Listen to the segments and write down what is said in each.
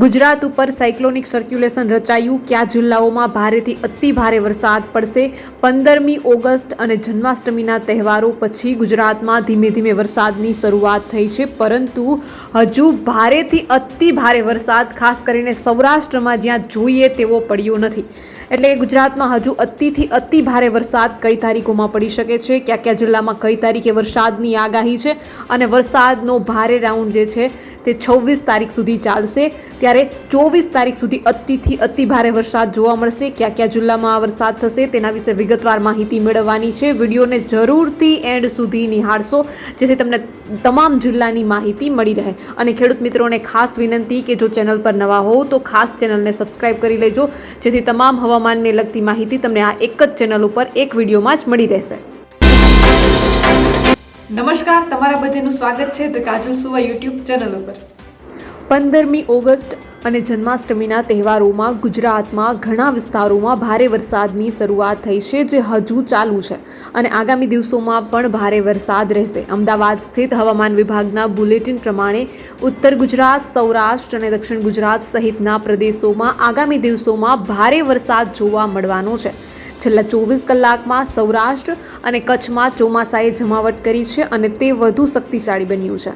ગુજરાત ઉપર cyclonic circulation રચાયું. કયા જિલ્લાઓમાં ભારેથી અતિ ભારે વરસાદ પડશે? પંદરમી ઓગસ્ટ અને જન્માષ્ટમીના તહેવારો પછી ગુજરાતમાં ધીમે ધીમે વરસાદની શરૂઆત થઈ છે. પરંતુ હજુ ભારેથી અતિ ભારે વરસાદ, ખાસ કરીને સૌરાષ્ટ્રમાં જ્યાં જોઈએ તેવો પડ્યો નથી. એટલે કે ગુજરાતમાં હજુ અતિથી અતિ ભારે વરસાદ કઈ તારીખોમાં પડી શકે છે? કયા કયા જિલ્લામાં કઈ તારીખે વરસાદની આગાહી છે? અને વરસાદનો ભારે રાઉન્ડ જે છે તે છવ્વીસ તારીખ સુધી ચાલશે. ત્યારે ચોવીસ તારીખ સુધી અતિથી અતિ ભારે વરસાદ જોવા મળશે. કયા કયા જિલ્લામાં વરસાદ થશે તેના વિશે વિગતવાર માહિતી મેળવવાની છે. વિડીયોને જરૂરથી એન્ડ સુધી નિહાળશો, જેથી તમને તમામ જિલ્લાની માહિતી મળી રહે. અને ખેડૂત મિત્રોને ખાસ વિનંતી કે જો ચેનલ પર નવા હો તો ખાસ ચેનલને સબસ્ક્રાઇબ કરી લેજો, જેથી તમામ હવામાનને લગતી માહિતી તમને આ એક જ ચેનલ ઉપર એક વિડીયોમાં જ મળી રહેશે. નમસ્કાર, તમારા બધાનું સ્વાગત છે ધ કાજલ સુવા યુટ્યુબ ચેનલ ઉપર. પંદરમી ઓગસ્ટ અને જન્માષ્ટમીના તહેવારોમાં ગુજરાતમાં ઘણા વિસ્તારોમાં ભારે વરસાદની શરૂઆત થઈ છે, જે હજુ ચાલુ છે. અને આગામી દિવસોમાં પણ ભારે વરસાદ રહેશે. અમદાવાદ સ્થિત હવામાન વિભાગના બુલેટિન પ્રમાણે ઉત્તર ગુજરાત, સૌરાષ્ટ્ર અને દક્ષિણ ગુજરાત સહિતના પ્રદેશોમાં આગામી દિવસોમાં ભારે વરસાદ જોવા મળવાનો છે. છેલ્લા ચોવીસ કલાકમાં સૌરાષ્ટ્ર અને કચ્છમાં ચોમાસાએ જમાવટ કરી છે અને તે વધુ શક્તિશાળી બન્યું છે.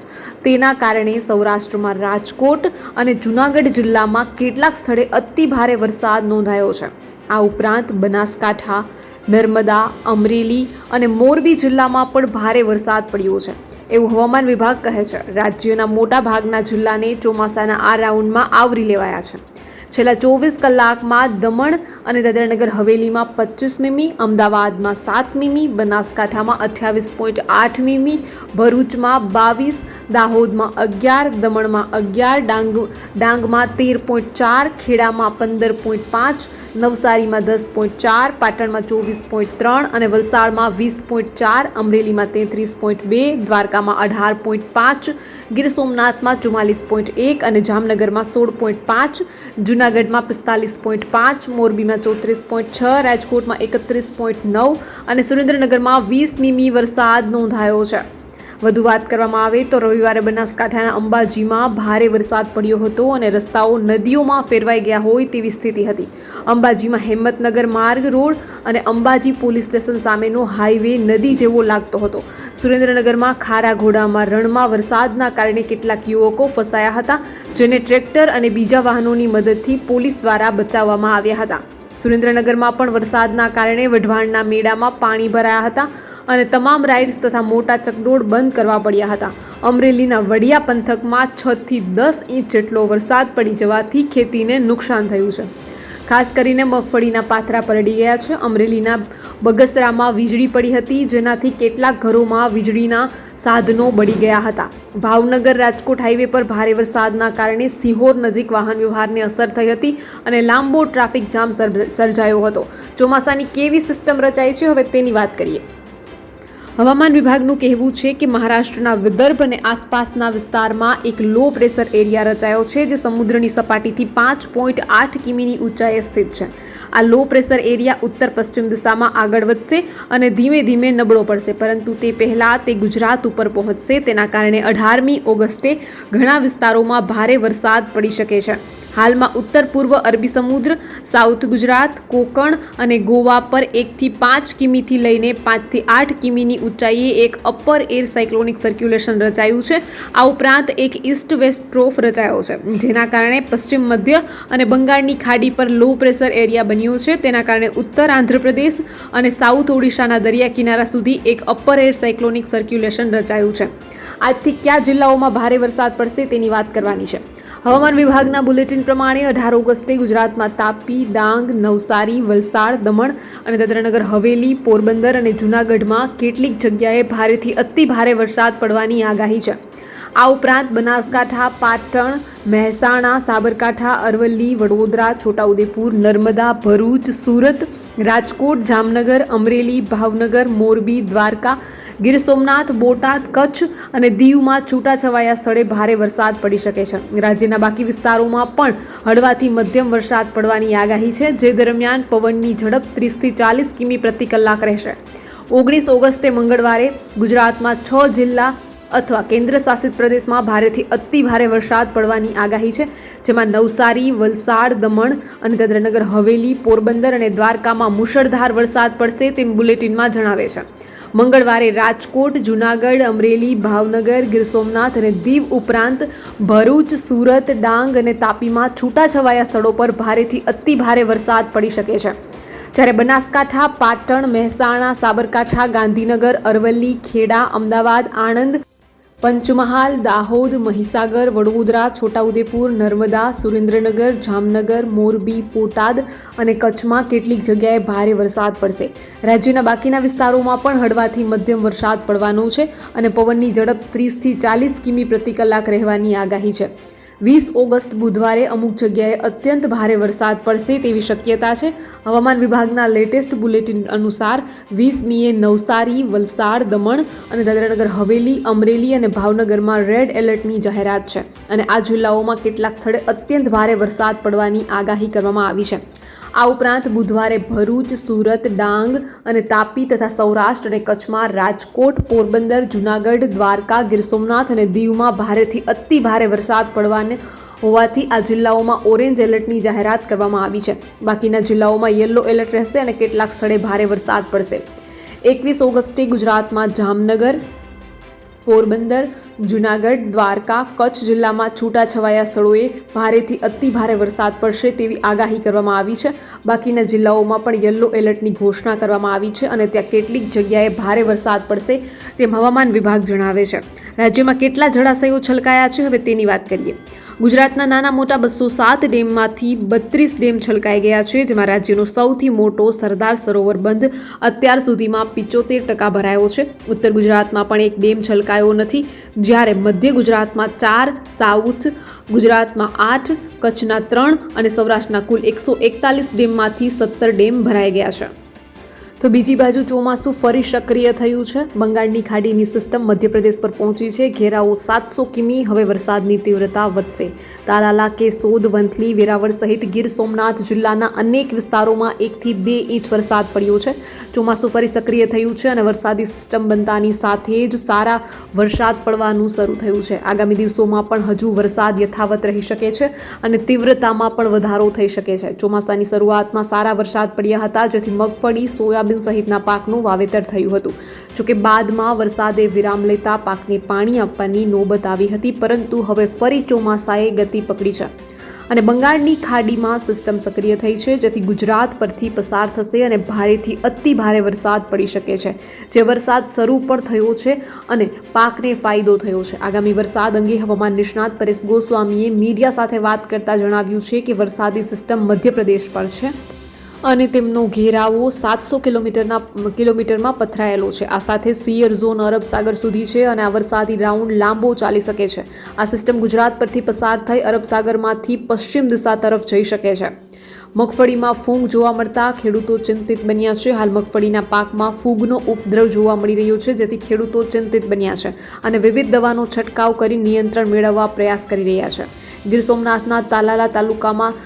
તેના કારણે સૌરાષ્ટ્રમાં રાજકોટ અને જૂનાગઢ જિલ્લામાં કેટલાક સ્થળે અતિ ભારે વરસાદ નોંધાયો છે. આ ઉપરાંત બનાસકાંઠા, નર્મદા, અમરેલી અને મોરબી જિલ્લામાં પણ ભારે વરસાદ પડ્યો છે. એવું હવામાન વિભાગ કહે છે. રાજ્યના મોટા ભાગના જિલ્લાને ચોમાસાના આ રાઉન્ડમાં આવરી લેવાયા છે. છેલ્લા ચોવીસ કલાકમાં દમણ અને દાદરાનગર હવેલીમાં પચીસ મીમી, અમદાવાદમાં સાત મીમી, બનાસકાંઠામાં અઠ્યાવીસ પોઈન્ટ આઠ મીમી, ભરૂચમાં બાવીસ, દાહોદમાં અગિયાર, દમણમાં અગિયાર, ડાંગ, ડાંગમાં તેર પોઈન્ટ ચાર, ખેડામાં પંદર પોઈન્ટ પાંચ, નવસારીમાં દસ પોઈન્ટ ચાર, પાટણમાં ચોવીસ પોઈન્ટ ત્રણ અને વલસાડમાં વીસ પોઈન્ટ ચાર, અમરેલીમાં તેત્રીસ પોઈન્ટ બે, દ્વારકામાં અઢાર પોઈન્ટ પાંચ, ગીર સોમનાથમાં ચુમ્માલીસ પોઈન્ટ એક અને જામનગરમાં સોળ પોઈન્ટ પાંચ જૂનાગઢમાં પિસ્તાલીસ પોઈન્ટ પાંચ, મોરબીમાં ચોત્રીસ પોઈન્ટ છ, રાજકોટમાં એકત્રીસ પોઈન્ટ નવ અને સુરેન્દ્રનગરમાં વીસ મીમી વરસાદ નોંધાયો છે. વધુ વાત કરવામાં આવે તો રવિવારે બનાસકાંઠાના અંબાજીમાં ભારે વરસાદ પડ્યો હતો અને રસ્તાઓ નદીઓમાં ફેરવાઈ ગયા હોય તેવી સ્થિતિ હતી. અંબાજીમાં હિંમતનગર માર્ગ રોડ અને અંબાજી પોલીસ સ્ટેશન સામેનો હાઈવે નદી જેવો લાગતો હતો. સુરેન્દ્રનગરમાં ખારા ઘોડામાં રણમાં વરસાદના કારણે કેટલાક યુવકો ફસાયા હતા, જેને ટ્રેક્ટર અને બીજા વાહનોની મદદથી પોલીસ દ્વારા બચાવવામાં આવ્યા હતા. સુરેન્દ્રનગરમાં પણ વરસાદના કારણે વઢવાણના મેળામાં પાણી ભરાયા હતા અને તમામ રાઇડ્સ તથા મોટા ચકડોળ બંધ કરવા પડ્યા હતા. અમરેલીના વડિયા પંથકમાં છથી દસ ઇંચ જેટલો વરસાદ પડી જવાથી ખેતીને નુકસાન થયું છે. ખાસ કરીને મગફળીના પાથરા પલળી ગયા છે. અમરેલીના બગસરામાં વીજળી પડી હતી, જેનાથી કેટલાક ઘરોમાં વીજળીના સાધનો બળી ગયા હતા. ભાવનગર રાજકોટ હાઈવે પર ભારે વરસાદના કારણે સિહોર નજીક વાહન વ્યવહારને અસર થઈ હતી અને લાંબો ટ્રાફિક જામ સર્જ- સર્જાયો હતો. ચોમાસાની કેવી સિસ્ટમ રચાઈ છે, હવે તેની વાત કરીએ. હવામાન વિભાગનું કહેવું છે કે મહારાષ્ટ્રના વિદર્ભ અને આસપાસના વિસ્તારમાં એક લો પ્રેશર એરિયા રચાયો છે જે સમુદ્રની સપાટીથી પાંચ પોઈન્ટ આઠ કિમીની ઊંચાઈએ સ્થિત છે. આ લો પ્રેશર એરિયા ઉત્તર પશ્ચિમ દિશામાં આગળ વધશે અને ધીમે ધીમે નબળો પડશે, પરંતુ તે પહેલાં તે ગુજરાત ઉપર પહોંચશે. તેના કારણે અઢારમી ઓગસ્ટે ઘણા વિસ્તારોમાં ભારે વરસાદ પડી શકે છે. હાલમાં ઉત્તર પૂર્વ અરબી સમુદ્ર, સાઉથ ગુજરાત, કોકણ અને ગોવા પર એકથી પાંચ કિમીથી લઈને પાંચથી આઠ કિમીની ઊંચાઈએ એક અપર એર સાયક્લોનિક સર્ક્યુલેશન રચાયું છે. આ ઉપરાંત એક ઇસ્ટ વેસ્ટ ટ્રોફ રચાયો છે. જેના કારણે પશ્ચિમ મધ્ય અને બંગાળની ખાડી પર લો પ્રેશર એરિયા બન્યો છે. તેના કારણે ઉત્તર આંધ્રપ્રદેશ અને સાઉથ ઓડિશાના દરિયા કિનારા સુધી એક અપર એર સાયક્લોનિક સર્ક્યુલેશન રચાયું છે. આજથી કયા જિલ્લાઓમાં ભારે વરસાદ પડશે તેની વાત કરવાની છે. હવામાન વિભાગના બુલેટિન પ્રમાણે અઢાર ઓગસ્ટે ગુજરાતમાં તાપી, ડાંગ, નવસારી, વલસાડ, દમણ અને દાદરાનગર, હવેલી, પોરબંદર અને જૂનાગઢમાં કેટલીક જગ્યાએ ભારેથી અતિ ભારે વરસાદ પડવાની આગાહી છે. આ ઉપરાંત બનાસકાંઠા, પાટણ, મહેસાણા, સાબરકાંઠા, અરવલ્લી, વડોદરા, છોટાઉદેપુર, નર્મદા, ભરૂચ, સુરત, રાજકોટ, જામનગર, અમરેલી, ભાવનગર, મોરબી, દ્વારકા ગીર સોમનાથ, બોટાદ, કચ્છ અને દીવમાં છૂટાછવાયા સ્થળે ભારે વરસાદ પડી શકે છે. રાજ્યના બાકી વિસ્તારોમાં પણ હળવાથી મધ્યમ વરસાદ પડવાની આગાહી છે, જે દરમિયાન પવનની ઝડપ ત્રીસથી ચાલીસ કિમી પ્રતિ કલાક રહેશે. ઓગણીસ ઓગસ્ટે મંગળવારે ગુજરાતમાં છ જિલ્લા અથવા કેન્દ્ર શાસિત પ્રદેશમાં ભારેથી અતિ ભારે વરસાદ પડવાની આગાહી છે, જેમાં નવસારી, વલસાડ, દમણ અને દાદરાનગર, હવેલી, પોરબંદર અને દ્વારકામાં મુશળધાર વરસાદ પડશે તેમ બુલેટિનમાં જણાવે છે. મંગળવારે રાજકોટ, જૂનાગઢ, અમરેલી, ભાવનગર, ગીર સોમનાથ અને દીવ ઉપરાંત ભરૂચ, સુરત, ડાંગ અને તાપીમાં છૂટાછવાયા સ્થળો પર ભારેથી અતિ ભારે વરસાદ પડી શકે છે. જ્યારે બનાસકાંઠા, પાટણ, મહેસાણા, સાબરકાંઠા, ગાંધીનગર, અરવલ્લી, ખેડા, અમદાવાદ, આણંદ પંચમહાલ, દાહોદ, મહીસાગર, વડોદરા, છોટાઉદેપુર, નર્મદા, સુરેન્દ્રનગર, જામનગર, મોરબી, બોટાદ અને કચ્છમાં કેટલીક જગ્યાએ ભારે વરસાદ પડશે. રાજ્યના બાકીના વિસ્તારોમાં પણ હળવાથી મધ્યમ વરસાદ પડવાનો છે અને પવનની ઝડપ ત્રીસથી ચાલીસ કિમી પ્રતિ કલાક રહેવાની આગાહી છે. વીસ ઓગસ્ટ બુધવારે અમુક જગ્યાએ અત્યંત ભારે વરસાદ પડશે તેવી શક્યતા છે. હવામાન વિભાગના લેટેસ્ટ બુલેટિન અનુસાર વીસ મીએ નવસારી, વલસાડ, દમણ અને દાદરાનગર, હવેલી, અમરેલી અને ભાવનગરમાં રેડ એલર્ટની જાહેરાત છે. અને આ જિલ્લાઓમાં કેટલાક સ્થળે અત્યંત ભારે વરસાદ પડવાની આગાહી કરવામાં આવી છે. આ ઉપરાંત બુધવારે ભરૂચ, સુરત, ડાંગ અને તાપી તથા સૌરાષ્ટ્ર અને કચ્છમાં રાજકોટ, પોરબંદર, જૂનાગઢ, દ્વારકા, ગીર સોમનાથ અને દીવમાં ભારેથી અતિ ભારે વરસાદ પડવાને હોવાથી આ જિલ્લાઓમાં ઓરેન્જ એલર્ટની જાહેરાત કરવામાં આવી છે. બાકીના જિલ્લાઓમાં યલો એલર્ટ રહેશે અને કેટલાક સ્થળે ભારે વરસાદ પડશે. એકવીસ ઓગસ્ટે ગુજરાતમાં જામનગર પોરબંદર, જૂનાગઢ, દ્વારકા, કચ્છ જિલ્લામાં છૂટાછવાયા સ્થળોએ ભારેથી અતિ ભારે વરસાદ પડશે તેવી આગાહી કરવામાં આવી છે. બાકીના જિલ્લાઓમાં પણ યલો એલર્ટની ઘોષણા કરવામાં આવી છે અને ત્યાં કેટલીક જગ્યાએ ભારે વરસાદ પડશે તેમ હવામાન વિભાગ જણાવે છે. રાજ્યમાં કેટલા જળાશયો છલકાયા છે, હવે તેની વાત કરીએ. ગુજરાતના નાના મોટા બસો સાત ડેમમાંથી બત્રીસ ડેમ છલકાઈ ગયા છે, જેમાં રાજ્યનો સૌથી મોટો સરદાર સરોવર બંધ અત્યાર સુધીમાં પિચોતેર ટકા ભરાયો છે. ઉત્તર ગુજરાતમાં પણ એક ડેમ છલકાયો નથી. જ્યારે મધ્ય ગુજરાતમાં ચાર, સાઉથ ગુજરાતમાં આઠ, કચ્છના ત્રણ અને સૌરાષ્ટ્રના કુલ એકસો એકતાલીસ ડેમમાંથી સત્તર ડેમ ભરાઈ ગયા છે. તો બીજી બાજુ ચોમાસું ફરી સક્રિય થયું છે. બંગાળની ખાડીની સિસ્ટમ મધ્યપ્રદેશ પર પહોંચી છે. ઘેરાઓ સાતસો કિમી, હવે વરસાદની તીવ્રતા વધશે. તાલાલા કેસોદ વંથલી, વેરાવળ સહિત ગીર સોમનાથ જિલ્લાના અનેક વિસ્તારોમાં એકથી બે ઇંચ વરસાદ પડ્યો છે. ચોમાસું ફરી સક્રિય થયું છે અને વરસાદી સિસ્ટમ બનતાની સાથે જ સારા વરસાદ પડવાનું શરૂ થયું છે. આગામી દિવસોમાં પણ હજુ વરસાદ યથાવત રહી શકે છે અને તીવ્રતામાં પણ વધારો થઈ શકે છે. ચોમાસાની શરૂઆતમાં સારા વરસાદ પડ્યા હતા, જેથી મગફળી, સોયાબીન સહિતના પાકનું વાવેતર થયું હતું. જોકે બાદમાં વરસાદે વિરામ લેતા પાકને પાણી આપવાની નોબત આવી હતી, પરંતુ હવે ફરી ચોમાસાએ ગતિ પકડી છે. અને બંગાળની ખાડીમાં સિસ્ટમ સક્રિય થઈ છે, જેથી ગુજરાત પરથી પસાર થશે અને ભારેથી અતિ ભારે વરસાદ પડી શકે છે. જે વરસાદ શરૂ પણ થયો છે અને પાકને ફાયદો થયો છે. આગામી વરસાદ અંગે હવામાન નિષ્ણાત પરેશ ગોસ્વામીએ મીડિયા સાથે વાત કરતા જણાવ્યું છે કે વરસાદી સિસ્ટમ મધ્યપ્રદેશ પર છે. અને તેમનો ઘેરાવો સાતસો કિલોમીટરના, કિલોમીટરમાં પથરાયેલો છે. આ સાથે સિયર ઝોન અરબ સાગર સુધી છે અને આ વરસાદી રાઉન્ડ લાંબો ચાલી શકે છે. આ સિસ્ટમ ગુજરાત પરથી પસાર થઈ અરબ સાગરમાંથી પશ્ચિમ દિશા તરફ જઈ શકે છે. મગફળીમાં ફૂગ જોવા મળતા ખેડૂતો ચિંતિત બન્યા છે. હાલ મગફળીના પાકમાં ફૂગનો ઉપદ્રવ જોવા મળી રહ્યો છે, જેથી ખેડૂતો ચિંતિત બન્યા છે અને વિવિધ દવાનો છંટકાવ કરી નિયંત્રણ મેળવવા પ્રયાસ કરી રહ્યા છે. ગીર સોમનાથના તાલાલા તાલુકામાં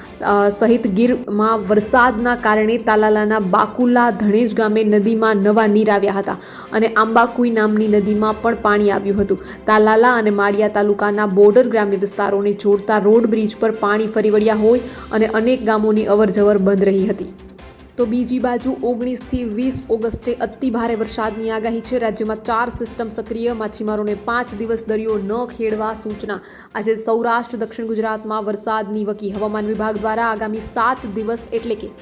સહિત ગીરમાં વરસાદના કારણે તાલાલાના બાકુલા ધણેજ ગામે નદીમાં નવા નીર આવ્યા હતા અને આંબાકુઈ નામની નદીમાં પણ પાણી આવ્યું હતું. તાલાલા અને માળિયા તાલુકાના બોર્ડર ગ્રામ્ય વિસ્તારોને જોડતા રોડ બ્રિજ પર પાણી ફરી વળ્યા હોય અને અનેક ગામોની અવરજવર બંધ રહી હતી. તો બીજી બાજુ ઓગણીસથી વીસ ઓગસ્ટે અતિ ભારે વરસાદની આગાહી છે. રાજ્યમાં ચાર સિસ્ટમ સક્રિય, માછીમારોને પાંચ દિવસ દરિયો ન ખેડવા સૂચના. આજે સૌરાષ્ટ્ર, દક્ષિણ ગુજરાતમાં વરસાદની વકી હવામાન વિભાગ દ્વારા આગામી સાત દિવસ એટલે કે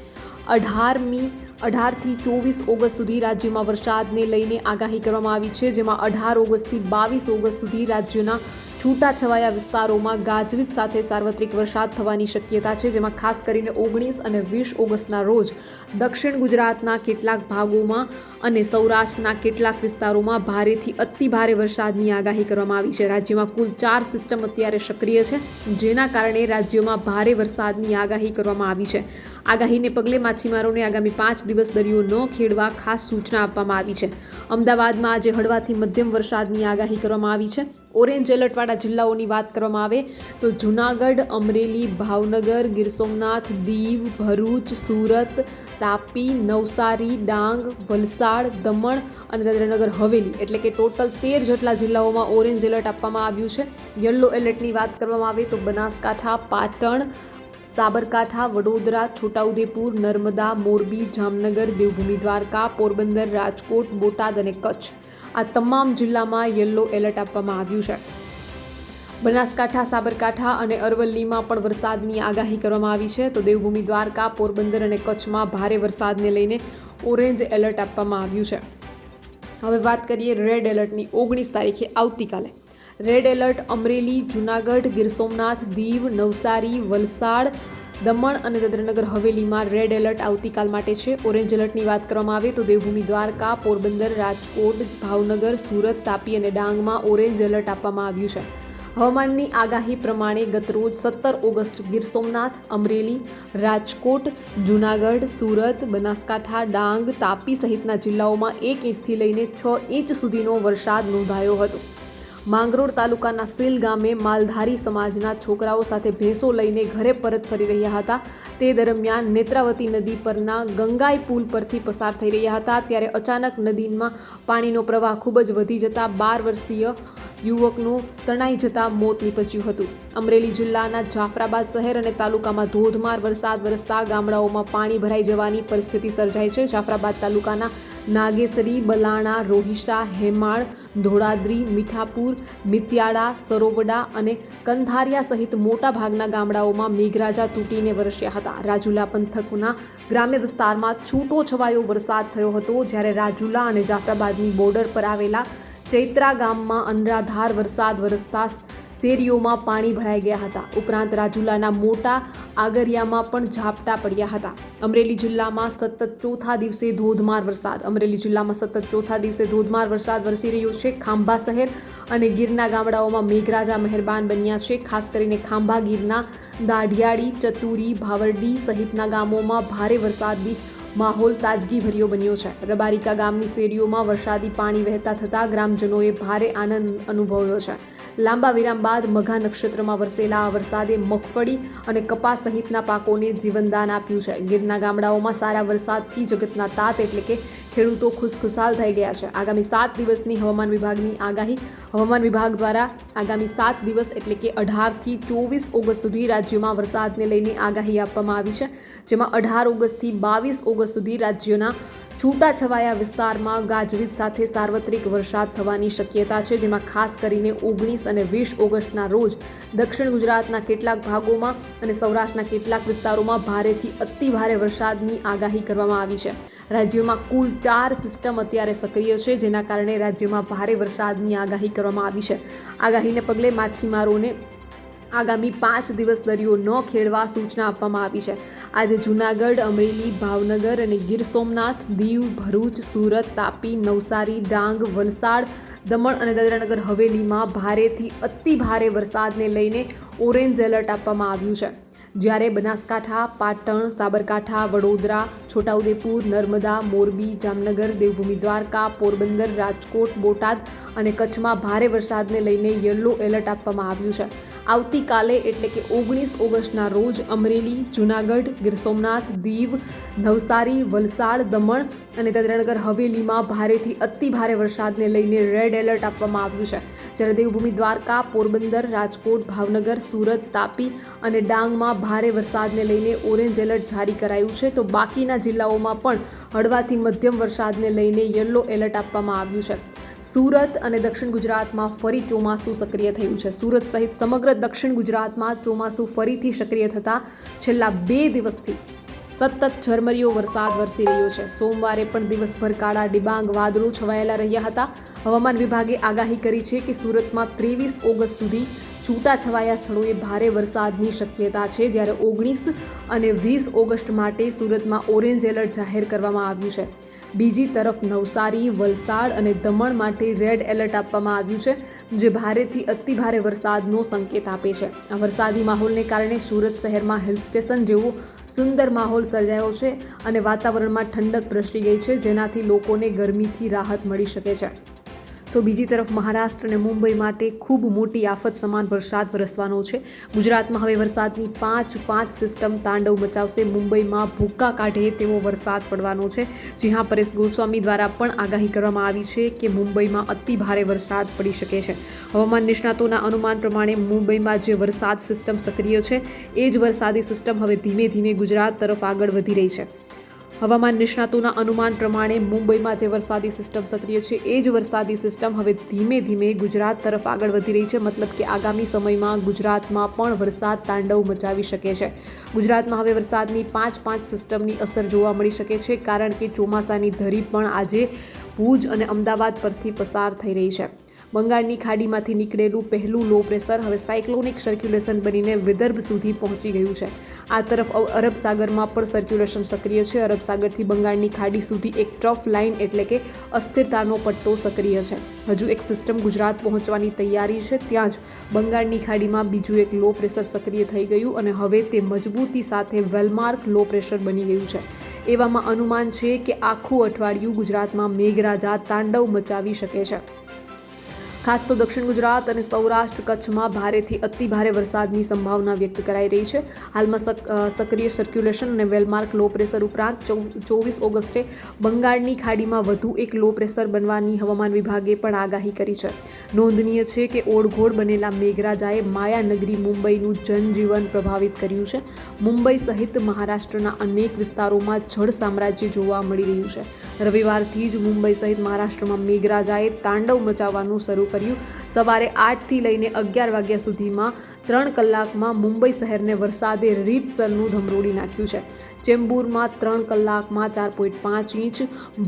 અઢારમી, અઢારથી ચોવીસ ઓગસ્ટ સુધી રાજ્યમાં વરસાદને લઈને આગાહી કરવામાં આવી છે, જેમાં અઢાર ઓગસ્ટથી બાવીસ ઓગસ્ટ સુધી રાજ્યના છૂટાછવાયા વિસ્તારોમાં ગાજવીજ સાથે સાર્વત્રિક વરસાદ થવાની શક્યતા છે, જેમાં ખાસ કરીને ઓગણીસ અને વીસ ઓગસ્ટના રોજ દક્ષિણ ગુજરાતના કેટલાક ભાગોમાં અને સૌરાષ્ટ્રના કેટલાક વિસ્તારોમાં ભારેથી અતિ ભારે વરસાદની આગાહી કરવામાં આવી છે. રાજ્યમાં કુલ ચાર સિસ્ટમ અત્યારે સક્રિય છે, જેના કારણે રાજ્યમાં ભારે વરસાદની આગાહી કરવામાં આવી છે. આગાહીને પગલે માછીમારોને આગામી પાંચ દિવસ દરિયો ન ખેડવા ખાસ સૂચના આપવામાં આવી છે. અમદાવાદમાં આજે હળવાથી મધ્યમ વરસાદની આગાહી કરવામાં આવી છે. ઓરેન્જ એલર્ટવાળા જિલ્લાઓની વાત કરવામાં આવે તો જૂનાગઢ, અમરેલી, ભાવનગર, ગીર સોમનાથ, દીવ, ભરૂચ, સુરત, તાપી, નવસારી, ડાંગ, વલસાડ, દમણ અને દાદરાનગર, હવેલી. એટલે કે ટોટલ તેર જેટલા જિલ્લાઓમાં ઓરેન્જ એલર્ટ આપવામાં આવ્યું છે. યલો એલર્ટની વાત કરવામાં આવે તો બનાસકાંઠા, પાટણ, સાબરકાંઠા, વડોદરા, છોટાઉદેપુર, નર્મદા, મોરબી, જામનગર, દેવભૂમિ દ્વારકા, પોરબંદર, રાજકોટ, બોટાદ અને કચ્છ. આ તમામ જિલ્લામાં યલો એલર્ટ આપવામાં આવ્યું છે. બનાસકાંઠા, સાબરકાંઠા અને અરવલ્લીમાં પણ વરસાદની આગાહી કરવામાં આવી છે. તો દેવભૂમિ, દ્વારકા, પોરબંદર અને કચ્છમાં ભારે વરસાદને લઈને ઓરેન્જ એલર્ટ આપવામાં આવ્યું છે. હવે વાત કરીએ રેડ એલર્ટની. ઓગણીસ તારીખે આવતીકાલે રેડ એલર્ટ અમરેલી, જૂનાગઢ, ગીર સોમનાથ, દીવ, નવસારી, વલસાડ દમણ અને દાદરાનગર હવેલીમાં રેડ એલર્ટ આવતીકાલ માટે છે. ઓરેન્જ એલર્ટની વાત કરવામાં આવે તો દેવભૂમિ દ્વારકા, પોરબંદર, રાજકોટ, ભાવનગર, સુરત, તાપી અને ડાંગમાં ઓરેન્જ એલર્ટ આપવામાં આવ્યું છે. હવામાનની આગાહી પ્રમાણે ગતરોજ સત્તર ઓગસ્ટ ગીર સોમનાથ, અમરેલી, રાજકોટ, જૂનાગઢ, સુરત, બનાસકાંઠા, ડાંગ, તાપી સહિતના જિલ્લાઓમાં એક ઇંચથી લઈને છ ઇંચ સુધીનો વરસાદ નોંધાયો હતો. માંગરોળ તાલુકાના સીલ ગામે માલધારી સમાજના છોકરાઓ સાથે ભેંસો લઈને ઘરે પરત ફરી રહ્યા હતા. તે દરમિયાન નેત્રાવતી નદી પરના ગંગાઈ પુલ પરથી પસાર થઈ રહ્યા હતા. ત્યારે અચાનક નદીમાં પાણીનો પ્રવાહ ખૂબ જ વધી જતા બાર વર્ષીય યુવકનું તણાઈ જતા મોત નીપજ્યું હતું. અમરેલી જિલ્લાના જાફરાબાદ શહેર અને તાલુકામાં ધોધમાર વરસાદ વરસતા ગામડાઓમાં પાણી ભરાઈ જવાની પરિસ્થિતિ સર્જાઈ છે. જાફરાબાદ તાલુકાના નાગેસરી, બલાણા, રોહિશા, હેમાળ, ધોળાદ્રી, મીઠાપુર, મિત્યાળા, સરોવડા અને કંધારિયા સહિત મોટા ભાગના ગામડાઓમાં મેઘરાજા તૂટીને વરસ્યા હતા. રાજુલા પંથકના ગ્રામ્ય વિસ્તારમાં છૂટો છવાયો વરસાદ થયો હતો જ્યારે રાજુલા અને જાફરાબાદની બોર્ડર પર આવેલા ચૈત્રા ગામમાં અનરાધાર વરસાદ વરસતા શેરીઓમાં પાણી ભરાઈ ગયા હતા. ઉપરાંત રાજુલાના મોટા આગરિયામાં પણ ઝાપટા પડ્યા હતા. અમરેલી જિલ્લામાં સતત ચોથા દિવસે ધોધમાર વરસાદ. અમરેલી જિલ્લામાં સતત ચોથા દિવસે ધોધમાર વરસાદ વરસી રહ્યો છે. ખાંભા શહેર અને ગીરના ગામડાઓમાં મેઘરાજા મહેરબાન બન્યા છે. ખાસ કરીને ખાંભા, ગીરના, દાઢિયાળી, ચતુરી, ભાવરડી સહિતના ગામોમાં ભારે વરસાદની માહોલ તાજગીભર્યો બન્યો છે. રબારિકા ગામની શેરીઓમાં વરસાદી પાણી વહેતા થતાં ગ્રામજનોએ ભારે આનંદ અનુભવ્યો છે. લાંબા વિરામ બાદ મઘા નક્ષત્રમાં વરસેલા આ વરસાદે મગફળી અને કપાસ સહિતના પાકોને જીવનદાન આપ્યું છે. ગીરના ગામડાઓમાં સારા વરસાદથી જગતના તાત એટલે કે ખેડૂતો ખુશખુશાલ થઈ ગયા છે. આગામી સાત દિવસની હવામાન વિભાગની આગાહી. હવામાન વિભાગ દ્વારા આગામી સાત દિવસ એટલે કે અઢારથી ચોવીસ ઓગસ્ટ સુધી રાજ્યમાં વરસાદને લઈને આગાહી આપવામાં આવી છે. જેમાં અઢાર ઓગસ્ટથી બાવીસ ઓગસ્ટ સુધી રાજ્યના છૂટાછવાયા વિસ્તારમાં ગાજવીજ સાથે સાર્વત્રિક વરસાદ થવાની શક્યતા છે. જેમાં ખાસ કરીને ઓગણીસ અને વીસ ઓગસ્ટના રોજ દક્ષિણ ગુજરાતના કેટલાક ભાગોમાં અને સૌરાષ્ટ્રના કેટલાક વિસ્તારોમાં ભારેથી અતિ ભારે વરસાદની આગાહી કરવામાં આવી છે. રાજ્યમાં કુલ ચાર સિસ્ટમ અત્યારે સક્રિય છે, જેના કારણે રાજ્યમાં ભારે વરસાદની આગાહી કરવામાં આવી છે. આગાહીને પગલે માછીમારોને આગામી પાંચ દિવસ દરિયો ન ખેડવા સૂચના આપવામાં આવી છે. આજે જૂનાગઢ, અમરેલી, ભાવનગર અને ગીર સોમનાથ, દીવ, ભરૂચ, સુરત, તાપી, નવસારી, ડાંગ, વલસાડ, દમણ અને દાદરાનગર હવેલીમાં ભારેથી અતિ ભારે વરસાદને લઈને ઓરેન્જ એલર્ટ આપવામાં આવ્યું છે. જ્યારે બનાસકાંઠા, પાટણ, સાબરકાંઠા, વડોદરા, છોટાઉદેપુર, નર્મદા, મોરબી, જામનગર, દેવભૂમિ દ્વારકા, પોરબંદર, રાજકોટ, બોટાદ અને કચ્છમાં ભારે વરસાદને લઈને યલો એલર્ટ આપવામાં આવ્યું છે. આવતીકાલે એટલે કે ઓગણીસ ઓગસ્ટના રોજ અમરેલી, જૂનાગઢ, ગીર સોમનાથ, દીવ, નવસારી, વલસાડ, દમણ અને દાદરાનગર હવેલીમાં ભારેથી અતિ ભારે વરસાદને લઈને રેડ એલર્ટ આપવામાં આવ્યું છે. જ્યારે દેવભૂમિ, દ્વારકા, પોરબંદર, રાજકોટ, ભાવનગર, સુરત, તાપી અને ડાંગમાં ભારે વરસાદને લઈને ઓરેન્જ એલર્ટ જારી કરાયું છે. તો બાકીના જિલ્લાઓમાં પણ હળવાથી મધ્યમ વરસાદને લઈને યલો એલર્ટ આપવામાં આવ્યું છે. સુરત અને દક્ષિણ ગુજરાતમાં ફરી ચોમાસું સક્રિય થયું છે. સુરત સહિત સમગ્ર દક્ષિણ ગુજરાતમાં ચોમાસું ફરીથી સક્રિય થતાં છેલ્લા બે દિવસથી સતત ઝરમરીયો વરસાદ વરસી રહ્યો છે. સોમવારે પણ દિવસભર કાળા ડિબાંગ વાદળો છવાયેલા રહ્યા હતા. હવામાન વિભાગે આગાહી કરી છે કે સુરતમાં ત્રેવીસ ઓગસ્ટ સુધી છૂટાછવાયા સ્થળોએ ભારે વરસાદની શક્યતા છે. જ્યારે ઓગણીસ અને વીસ ઓગસ્ટ માટે સુરતમાં ઓરેન્જ એલર્ટ જાહેર કરવામાં આવ્યું છે. બીજી તરફ નવસારી, વલસાડ અને દમણ માટે રેડ એલર્ટ આપવામાં આવ્યું છે, જે ભારેથી અતિ ભારે વરસાદનો સંકેત આપે છે. આ વરસાદી માહોલને કારણે સુરત શહેરમાં હિલ સ્ટેશન જેવો સુંદર માહોલ સર્જાયો છે અને વાતાવરણમાં ઠંડક પ્રસરી ગઈ છે, જેનાથી લોકોને ગરમીથી રાહત મળી શકે છે. તો બીજી તરફ મહારાષ્ટ્ર અને મુંબઈ માટે ખૂબ મોટી આફત સમાન વરસાદ વરસવાનો છે. ગુજરાતમાં હવે વરસાદની પાંચ પાંચ સિસ્ટમ તાંડવ મચાવશે. મુંબઈમાં ભૂક્કા કાઢે તેવો વરસાદ પડવાનો છે. જી હા પરેશ ગોસ્વામી દ્વારા પણ આગાહી કરવામાં આવી છે કે મુંબઈમાં અતિ ભારે વરસાદ પડી શકે છે. હવામાન નિષ્ણાતોના અનુમાન પ્રમાણે મુંબઈમાં જે વરસાદ સિસ્ટમ સક્રિય છે, એ જ વરસાદી સિસ્ટમ હવે ધીમે ધીમે ગુજરાત તરફ આગળ વધી રહી છે. હવામાન નિષ્ણાતોના અનુમાન પ્રમાણે મુંબઈમાં જે વરસાદી સિસ્ટમ સક્રિય છે, એ જ વરસાદી સિસ્ટમ હવે ધીમે ધીમે ગુજરાત તરફ આગળ વધી રહી છે. મતલબ કે આગામી સમયમાં ગુજરાતમાં પણ વરસાદ તાંડવ મચાવી શકે છે. ગુજરાતમાં હવે વરસાદની પાંચ પાંચ સિસ્ટમની અસર જોવા મળી શકે છે, કારણ કે ચોમાસાની ધરી પણ આજે ભુજ અને અમદાવાદ પરથી પસાર થઈ રહી છે. બંગાળની ખાડીમાંથી નીકળેલું પહેલું લો પ્રેશર હવે સાયક્લોનિક સર્ક્યુલેશન બનીને વિદર્ભ સુધી પહોંચી ગયું છે. આ તરફ અરબ સાગરમાં પણ સર્ક્યુલેશન સક્રિય છે. અરબ સાગરથી બંગાળની ખાડી સુધી એક ટ્રફ લાઇન એટલે કે અસ્થિરતાનો પટ્ટો સક્રિય છે. હજુ એક સિસ્ટમ ગુજરાત પહોંચવાની તૈયારી છે. ત્યાં જ બંગાળની ખાડીમાં બીજું એક લો પ્રેશર સક્રિય થઈ ગયું અને હવે તે મજબૂતી સાથે વેલમાર્ક લો પ્રેશર બની ગયું છે. એવામાં અનુમાન છે કે આખું અઠવાડિયું ગુજરાતમાં મેઘરાજા તાંડવ મચાવી શકે છે. ખાસ તો દક્ષિણ ગુજરાત અને સૌરાષ્ટ્ર કચ્છમાં ભારેથી અતિ ભારે વરસાદની સંભાવના વ્યક્ત કરાઈ રહી છે. હાલમાં સક- સક્રિય સર્ક્યુલેશન અને વેલમાર્ક લો પ્રેશર ઉપરાંત ચોવીસ ઓગસ્ટે બંગાળની ખાડીમાં વધુ એક લો પ્રેશર બનવાની હવામાન વિભાગે પણ આગાહી કરી છે. નોંધનીય છે કે ઓળઘોળ બનેલા મેઘરાજાએ માયાનગરી મુંબઈનું જનજીવન પ્રભાવિત કર્યું છે. મુંબઈ સહિત મહારાષ્ટ્રના અનેક વિસ્તારોમાં જળ સામ્રાજ્ય જોવા મળી રહ્યું છે. રવિવારથી જ મુંબઈ સહિત મહારાષ્ટ્રમાં મેઘરાજાએ તાંડવ મચાવવાનું શરૂ કર્યું. સવારે આઠથી લઈને અગિયાર વાગ્યા સુધીમાં ત્રણ કલાકમાં મુંબઈ શહેરને વરસાદે રીતસરનું ધમરોડી નાખ્યું છે. ચેમ્બુરમાં ત્રણ કલાકમાં ચાર પોઈન્ટ પાંચ ઇંચ,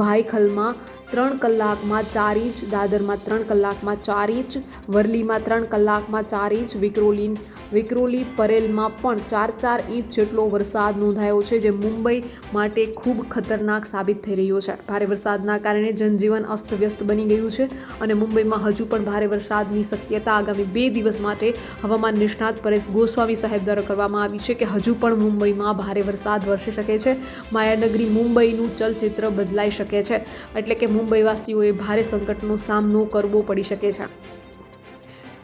ભાઈખલમાં ત્રણ કલાકમાં ચાર ઇંચ, દાદરમાં ત્રણ કલાકમાં ચાર ઇંચ, વરલીમાં ત્રણ કલાકમાં ચાર ઇંચ વિક્રોલી વિક્રોલી પરેલમાં પણ ચાર ચાર ઇંચ જેટલો વરસાદ નોંધાયો છે, જે મુંબઈ માટે ખૂબ ખતરનાક સાબિત થઈ રહ્યો છે. ભારે વરસાદના કારણે જનજીવન અસ્તવ્યસ્ત બની ગયું છે અને મુંબઈમાં હજુ પણ ભારે વરસાદની શક્યતા આગામી બે દિવસ માટે હવામાન નિષ્ણાત પરેશ ગોસ્વામી સાહેબ દ્વારા કરવામાં આવી છે કે હજુ પણ મુંબઈમાં ભારે વરસાદ વરસી શકે છે. માયાનગરી મુંબઈનું ચલચિત્ર બદલાઈ શકે છે, એટલે કે મુંબઈવાસીઓએ ભારે સંકટનો સામનો કરવો પડી શકે છે.